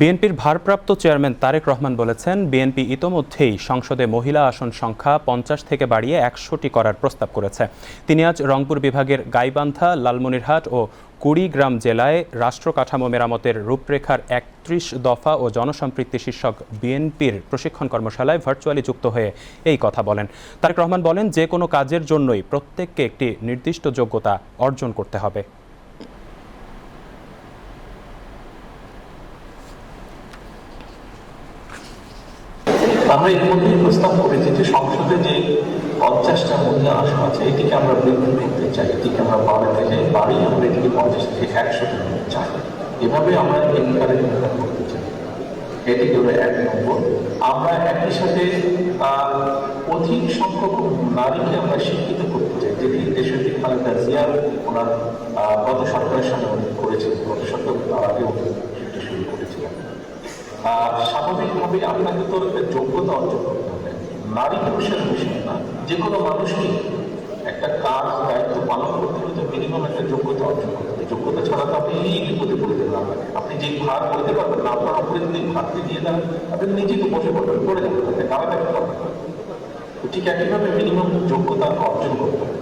বিএনপির ভারপ্রাপ্ত চেয়ারম্যান তারেক রহমান বলেছেন, বিএনপি ইতোমধ্যেই সংসদে মহিলা আসন সংখ্যা পঞ্চাশ থেকে বাড়িয়ে একশোটি করার প্রস্তাব করেছে। তিনি আজ রংপুর বিভাগের গাইবান্ধা, লালমনিরহাট ও কুড়িগ্রাম জেলায় রাষ্ট্র কাঠামো মেরামতের রূপরেখার একত্রিশ দফা ও জনসম্পৃক্তি শীর্ষক বিএনপির প্রশিক্ষণ কর্মশালায় ভার্চুয়ালি যুক্ত হয়ে এই কথা বলেন। তারেক রহমান বলেন, যে কোনো কাজের জন্যই প্রত্যেককে একটি নির্দিষ্ট যোগ্যতা অর্জন করতে হবে। আমরা ইতিমধ্যেই প্রস্তাব করেছি যে সংসদে যে পঞ্চাশটা মহিলা আসন আছে, এটিকে আমরা বৃদ্ধি করতে চাই। এটিকে আমরা বাড়াতে চাই বাড়ি, আমরা এটিকে পঞ্চাশ থেকে একশো চাই। এভাবে আমরা এনকারেজ করতে চাই। এটি হলো এক নম্বর। আমরা একই সাথে অধিক সংখ্যক নারীকে আমরা শিক্ষিত করতে চাই। যেটি দেশের খালেদা জিয়া, ওনার গত সরকারের সময় উনি করেছিলেন গত সরকার আগে স্বাভাবিকভাবে আপনাকে তো একটা যোগ্যতা অর্জন করতে হবে। নারী পুরুষের বিষয় না, যে কোনো মানুষকে একটা কাজ, দায়িত্ব পালন করতে হলে তো মিনিমাম একটা যোগ্যতা অর্জন করতে হবে। যোগ্যতা ছাড়া তো আপনি এই বিপদে পড়ে যাবেন আপনাকে আপনি যে ভার করতে পারবেন না, আপনার উপরে যদি ভারটি দিয়ে দেন, আপনি নিজে তো বসে পড়বেন পড়ে যাবেন আপনি দাঁড়াতে পারবেন। ঠিক একইভাবে মিনিমাম যোগ্যতা অর্জন করতে হবে।